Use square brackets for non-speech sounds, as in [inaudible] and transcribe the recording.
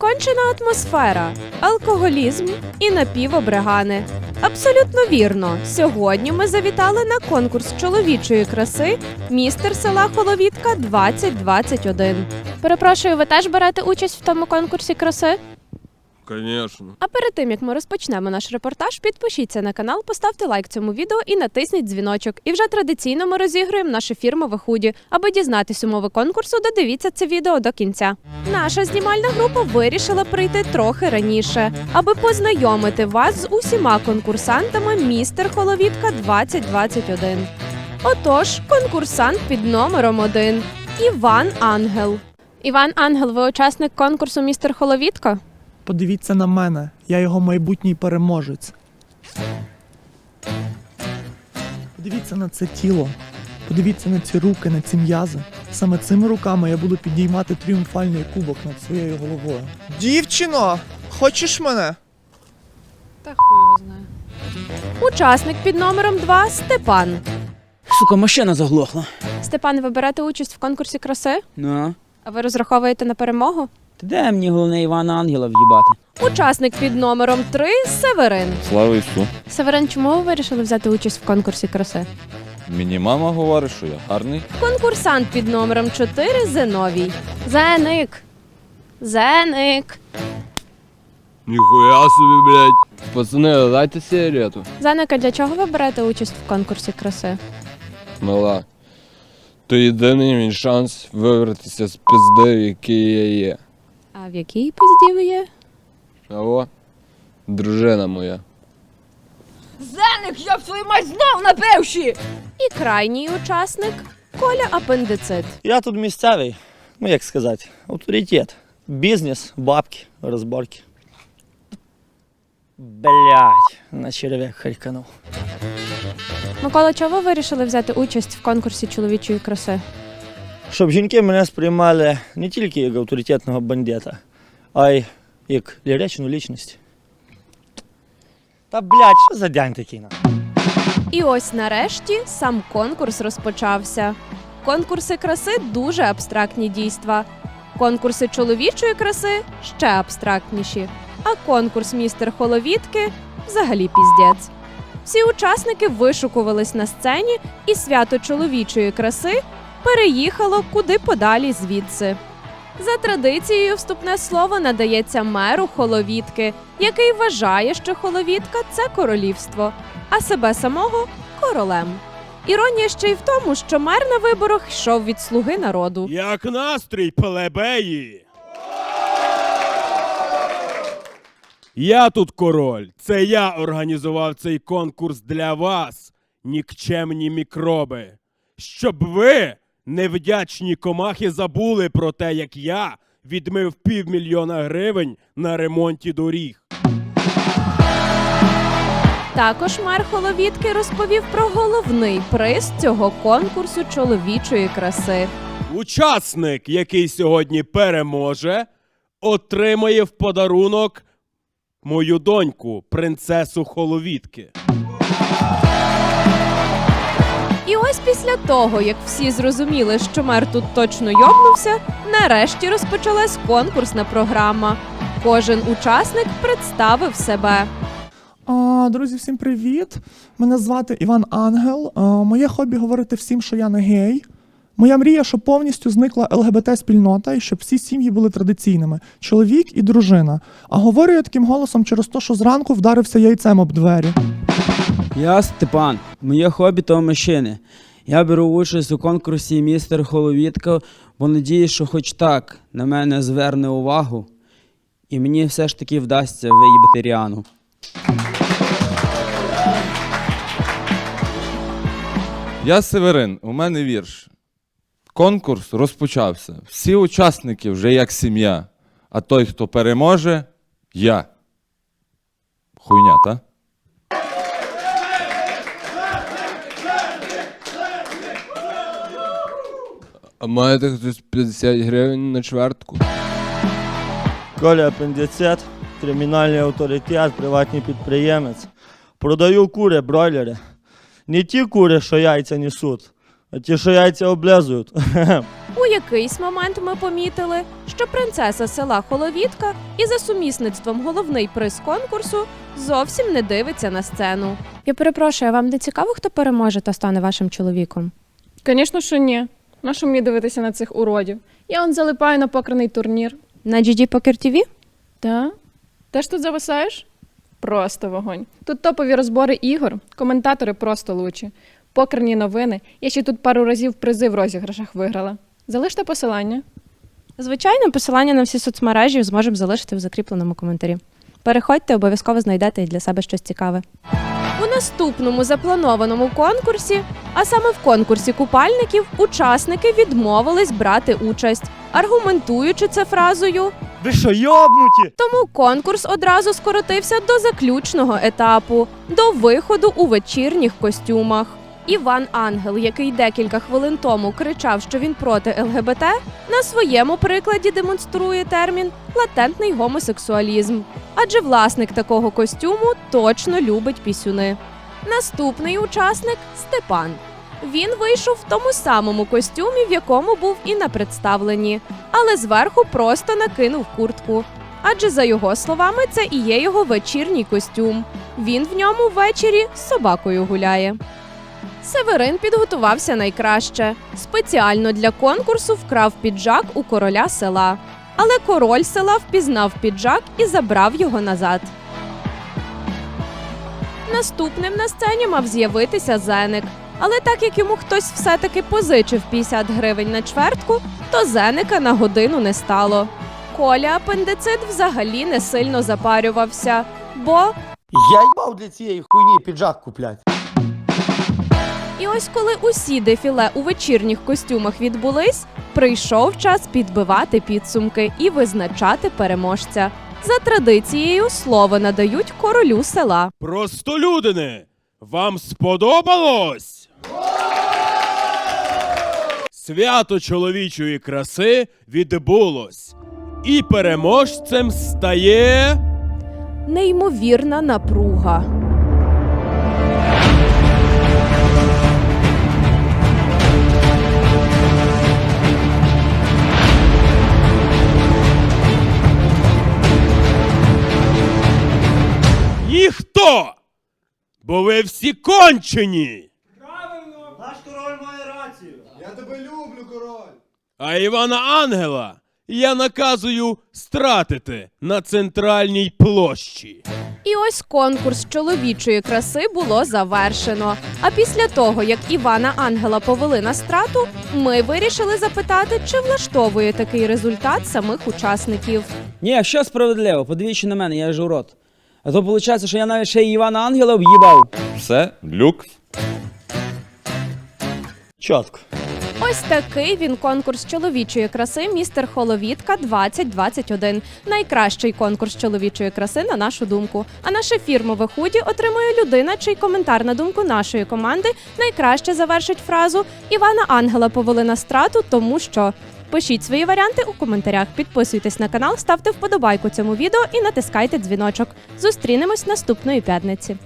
Кончена атмосфера, алкоголізм і напівобригани. Абсолютно вірно. Сьогодні ми завітали на конкурс чоловічої краси Містер села Холовітка 2021. Перепрошую, ви теж берете участь в тому конкурсі краси? Конечно. А перед тим як ми розпочнемо наш репортаж, підпишіться на канал, поставте лайк цьому відео і натисніть дзвіночок. І вже традиційно ми розігруємо наше фірмове худі. Аби дізнатись умови конкурсу, додивіться це відео до кінця. Наша знімальна група вирішила прийти трохи раніше, аби познайомити вас з усіма конкурсантами Містер Холовітка 2021. Отож, конкурсант під номером 1 Іван Ангел. Іван Ангел, ви учасник конкурсу Містер Холовітка? Подивіться на мене, я його майбутній переможець. Подивіться на це тіло, подивіться на ці руки, на ці м'язи. Саме цими руками я буду підіймати тріумфальний кубок над своєю головою. Дівчино, хочеш мене? Та хуй його знає. Учасник під номером 2 Степан. Сука, машина заглохла. Степан, ви берете участь в конкурсі краси? Ну, А ви розраховуєте на перемогу? Ти де мені головне Івана Ангела в'їбати? Учасник під номером 3 Северин. Слава Ісу. Северин, чому ви вирішили взяти участь в конкурсі краси? Мені мама говорить, що я гарний. Конкурсант під номером 4 Зиновій. Зеник. Зеник. Ніхуя собі, блядь. Пацани, дайте сигарету. Зеника, для чого ви берете участь в конкурсі краси? Мала. То єдиний мій шанс вибратися з пизди, в якій я є. А в якій пизді ви є? Алло? Дружина моя. Зеник, я б свою мать знов напивши! І крайній учасник Коля Апендицит. Я тут місцевий, ну як сказати, авторитет. Бізнес, бабки, розборки. Блять, на черв'як харканув. Микола, чого ви вирішили взяти участь в конкурсі чоловічої краси? Щоб жінки мене сприймали не тільки як авторитетного бандита, а й як ліричну лічність. Та блять, що за день такий на? І ось нарешті сам конкурс розпочався. Конкурси краси дуже абстрактні дійства. Конкурси чоловічої краси ще абстрактніші. А конкурс містер Холовітки взагалі піздець. Всі учасники вишукувались на сцені, і свято чоловічої краси переїхало куди подалі звідси. За традицією, вступне слово надається меру Холовітки, який вважає, що Холовітка це королівство, а себе самого королем. Іронія ще й в тому, що мер на виборах йшов від слуги народу. Як настрій, плебеї? Я тут король. Це я організував цей конкурс для вас, нікчемні мікроби. Щоб ви, невдячні комахи, забули про те, як я відмив півмільйона гривень на ремонті доріг. Також мер Холовітки розповів про головний приз цього конкурсу чоловічої краси. Учасник, який сьогодні переможе, отримає в подарунок мою доньку, принцесу Холовітки. І ось після того, як всі зрозуміли, що мер тут точно йобнувся, нарешті розпочалась конкурсна програма. Кожен учасник представив себе. А, друзі, всім привіт! Мене звати Іван Ангел. А, моє хобі говорити всім, що я не гей. Моя мрія, щоб повністю зникла ЛГБТ-спільнота і щоб всі сім'ї були традиційними: чоловік і дружина. А говорю я таким голосом через те, що зранку вдарився яйцем об двері. Я Степан. Моє хобі то машини. Я беру участь у конкурсі містер Холовітка, бо надію, що хоч так на мене зверне увагу, і мені все ж таки вдасться виїбати Ріану. Я Северин, у мене вірш. Конкурс розпочався. Всі учасники вже як сім'я. А той, хто переможе, я. Хуйня, та? А маєте хтось 50 гривень на чвертку? Коля апендицит, кримінальний авторитет, приватний підприємець. Продаю кури, бройлери. Не ті кури, що яйця несуть, а ті, що яйця облезують. [laughs] У якийсь момент ми помітили, що принцеса села Холовітка і за сумісництвом головний приз конкурсу зовсім не дивиться на сцену. Я перепрошую, а вам не цікаво, хто переможе та стане вашим чоловіком? Звісно, що ні. Нащо мені дивитися на цих уродів? Я он залипаю на покерний турнір. На GG Poker TV? Та? Теж тут зависаєш? Просто вогонь. Тут топові розбори ігор, коментатори просто лучі. Покерні новини. Я ще тут пару разів призи в розіграшах виграла. Залиште посилання. Звичайно, посилання на всі соцмережі зможемо залишити в закріпленому коментарі. Переходьте, обов'язково знайдете для себе щось цікаве. У наступному запланованому конкурсі, а саме в конкурсі купальників, учасники відмовились брати участь, аргументуючи це фразою Ви що, йобнуті? Тому конкурс одразу скоротився до заключного етапу до виходу у вечірніх костюмах. Іван Ангел, який декілька хвилин тому кричав, що він проти ЛГБТ, на своєму прикладі демонструє термін латентний гомосексуалізм. Адже власник такого костюму точно любить пісюни. Наступний учасник Степан. Він вийшов в тому самому костюмі, в якому був і на представленні, але зверху просто накинув куртку. Адже за його словами, це і є його вечірній костюм. Він в ньому ввечері з собакою гуляє. Северин підготувався найкраще. Спеціально для конкурсу вкрав піджак у короля села. Але король села впізнав піджак і забрав його назад. Наступним на сцені мав з'явитися Зеник. Але так як йому хтось все-таки позичив 50 гривень на чвертку, то Зеника на годину не стало. Коля апендицит взагалі не сильно запарювався, бо Я їбав для цієї хуйні піджак куплять. І ось коли усі дефіле у вечірніх костюмах відбулись, прийшов час підбивати підсумки і визначати переможця. За традицією слово надають королю села. Простолюдини, вам сподобалось? Свято чоловічої краси відбулось. І переможцем стає. Неймовірна напруга. Ніхто! Бо ви всі кончені! Наш король має рацію. Я тебе люблю, король! А Івана Ангела я наказую стратити на центральній площі. І ось конкурс чоловічої краси було завершено. А після того, як Івана Ангела повели на страту, ми вирішили запитати, чи влаштовує такий результат самих учасників. Ні, що справедливо, подивіться на мене, я ж урод. А то виходить, що я навіть ще й Івана Ангела в'їбав. Все, люкс. Чітко. Ось такий він конкурс чоловічої краси Містер Холовітка 2021. Найкращий конкурс чоловічої краси на нашу думку. А наше фірмове худі отримує людина, чий коментар на думку нашої команди найкраще завершить фразу Івана Ангела повели на страту, тому що. Пишіть свої варіанти у коментарях, підписуйтесь на канал, ставте вподобайку цьому відео і натискайте дзвіночок. Зустрінемось наступної п'ятниці.